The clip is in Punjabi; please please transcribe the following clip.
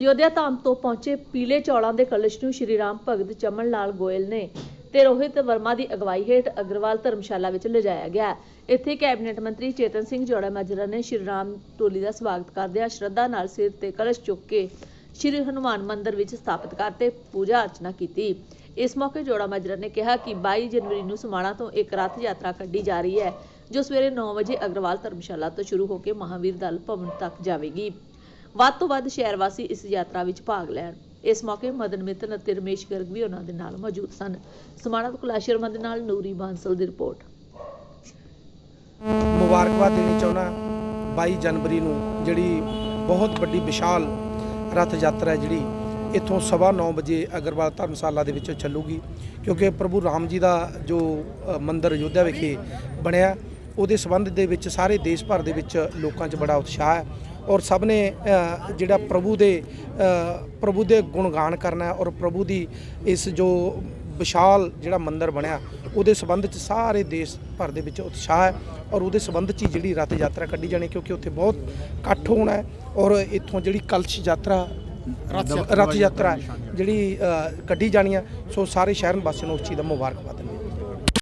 ਯੋਧਿਆ ਧਾਮ ਤੋਂ ਪਹੁੰਚੇ ਪੀਲੇ ਚੌਲਾਂ ਦੇ ਕਲਸ਼ ਨੂੰ ਸ਼੍ਰੀ ਰਾਮ ਭਗਤ ਚਮਨ ਲਾਲ ਗੋਇਲ ਨੇ ਤੇ ਰੋਹਿਤ ਵਰਮਾ ਦੀ ਅਗਵਾਈ ਹੇਠ ਅਗਰਵਾਲ ਧਰਮਸ਼ਾਲਾ ਵਿੱਚ ਲਿਜਾਇਆ ਗਿਆ। ਇੱਥੇ ਕੈਬਨਿਟ ਮੰਤਰੀ ਚੇਤਨ ਸਿੰਘ ਜੋੜਾ ਮਾਜਰਾ ਨੇ ਸ਼੍ਰੀ ਰਾਮ ਟੋਲੀ ਦਾ ਸਵਾਗਤ ਕਰਦਿਆਂ ਸ਼ਰਧਾ ਨਾਲ ਸਿਰ ਤੇ ਕਲਸ਼ ਚੁੱਕ ਕੇ ਸ਼੍ਰੀ ਹਨੂਮਾਨ ਮੰਦਿਰ ਵਿੱਚ ਸਥਾਪਿਤ ਕਰਤੇ ਪੂਜਾ ਅਰਚਨਾ ਕੀਤੀ। ਇਸ ਮੌਕੇ ਜੋੜਾ ਮਾਜਰਾ ਨੇ ਕਿਹਾ ਕਿ 22 ਜਨਵਰੀ ਨੂੰ ਸਮਾਣਾ ਤੋਂ ਇੱਕ ਰਥ ਯਾਤਰਾ ਕੱਢੀ ਜਾ ਰਹੀ ਹੈ, ਜੋ ਸਵੇਰੇ 9 ਵਜੇ ਅਗਰਵਾਲ ਧਰਮਸ਼ਾਲਾ ਤੋਂ ਸ਼ੁਰੂ ਹੋ ਕੇ ਮਹਾਵੀਰ ਦਲ ਭਵਨ ਤੱਕ ਜਾਵੇਗੀ। ਵੱਧ ਤੋਂ ਵੱਧ ਸ਼ਹਿਰ ਵਾਸੀ ਇਸ ਯਾਤਰਾ ਵਿੱਚ ਭਾਗ ਲੈਣ। ਇਸ ਮੌਕੇ ਮਦਨ ਮਿਤਨ ਅਤੇ ਰਮੇਸ਼ ਗਰਗ ਵੀ ਉਹਨਾਂ ਦੇ ਨਾਲ ਮੌਜੂਦ ਸਨ। ਸਮਾਣਾ ਤੋਂ ਕੈਲਾਸ਼ ਸ਼ਰਮਾ ਦੇ ਨਾਲ ਨੂਰੀ ਬਾਂਸਲ ਦੀ ਰਿਪੋਰਟ। ਮੁਬਾਰਕਬਾਦ ਦੇਣੀ ਚਾਹੁੰਦਾ 22 ਜਨਵਰੀ ਨੂੰ ਜਿਹੜੀ ਬਹੁਤ ਵੱਡੀ ਵਿਸ਼ਾਲ ਰਥ ਯਾਤਰਾ ਹੈ ਜਿਹੜੀ ਇੱਥੋਂ ਸਵਾ 9 ਵਜੇ ਅਗਰਵਾਲ ਧਰਮਸ਼ਾਲਾ ਦੇ ਵਿੱਚੋਂ ਚੱਲੂਗੀ। ਕਿਉਂਕਿ ਪ੍ਰਭੂ ਰਾਮ ਜੀ ਦਾ ਜੋ ਅ, ਮੰਦਿਰ ਅਯੋਧਿਆ ਵਿਖੇ ਬਣਿਆ ਉਹਦੇ ਸੰਬੰਧ ਦੇ ਵਿੱਚ ਸਾਰੇ ਦੇਸ਼ ਭਰ ਦੇ ਵਿੱਚ ਲੋਕਾਂ 'ਚ ਬੜਾ ਉਤਸ਼ਾਹ ਹੈ। ਔਰ ਸਭ ਨੇ ਜਿਹੜਾ ਪ੍ਰਭੂ ਦੇ ਪ੍ਰਭੂ ਦੇ ਗੁਣਗਾਨ ਕਰਨਾ ਔਰ ਪ੍ਰਭੂ ਦੀ ਇਸ ਜੋ ਵਿਸ਼ਾਲ ਜਿਹੜਾ ਮੰਦਿਰ ਬਣਿਆ ਉਹਦੇ ਸੰਬੰਧ 'ਚ ਸਾਰੇ ਦੇਸ਼ ਭਰ ਦੇ ਵਿੱਚ ਉਤਸ਼ਾਹ ਹੈ ਔਰ ਉਹਦੇ ਸੰਬੰਧ 'ਚ ਜਿਹੜੀ ਰਥ ਯਾਤਰਾ ਕੱਢੀ ਜਾਣੀ ਕਿਉਂਕਿ ਉੱਥੇ ਬਹੁਤ ਇਕੱਠ ਹੋਣਾ ਹੈ ਔਰ ਇੱਥੋਂ ਜਿਹੜੀ ਕਲਸ਼ ਯਾਤਰਾ ਰਥ ਯਾਤਰਾ ਜਿਹੜੀ ਕੱਢੀ ਜਾਣੀ ਹੈ ਸੋ ਸਾਰੇ ਸ਼ਹਿਰ ਵਾਸੀਆਂ ਨੂੰ ਉਸ ਚੀਜ਼ ਦਾ ਮੁਬਾਰਕਬਾਦ